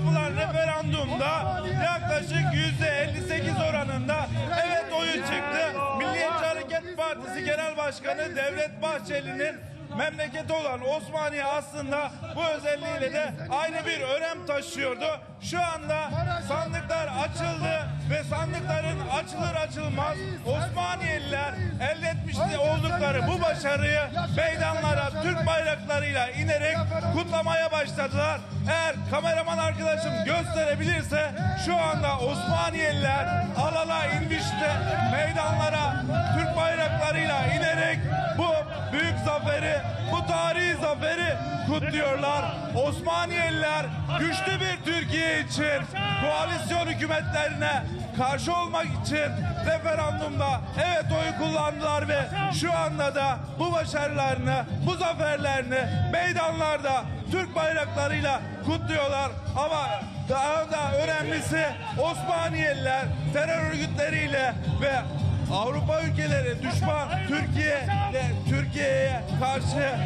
yapılan referandumda yaklaşık yüzde 58 oranında evet oyu çıktı. Milliyetçi Hareket Partisi Genel Başkanı Devlet Bahçeli'nin memleketi olan Osmaniye aslında bu özelliğiyle de aynı bir önem taşıyordu. Şu anda sandıklar açıldı ve Osmaniyeliler elde etmiş oldukları bu başarıyı meydanlara Türk bayraklarıyla inerek kutlamaya başladılar. Eğer kameraman arkadaşım gösterebilirse şu anda Osmaniyeliler alala inmişti meydanlara Türk bayraklarıyla inerek bu büyük zaferi, bu zaferi kutluyorlar. Osmaniyeliler güçlü bir Türkiye için koalisyon hükümetlerine karşı olmak için referandumda evet oyu kullandılar ve şu anda da bu başarılarını, bu zaferlerini meydanlarda Türk bayraklarıyla kutluyorlar. Ama daha da önemlisi Osmaniyeliler terör örgütleriyle ve Avrupa ülkeleri düşman Türkiye Türkiye'ye karşı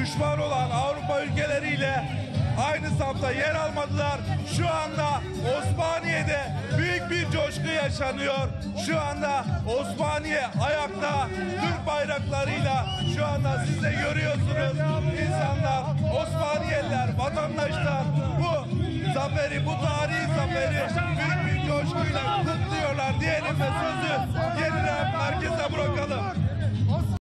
düşman olan Avrupa ülkeleriyle aynı safta yer almadılar. Şu anda Osmaniye'de büyük bir coşku yaşanıyor. Şu anda Osmaniye ayakta Türk bayraklarıyla şu anda siz de görüyorsunuz. İnsanlar, Osmaniyeliler, vatandaşlar bu zaferi, bu tarihi zaferi büyük bir coşkuyla kutluyorlar diyelim ve sözü.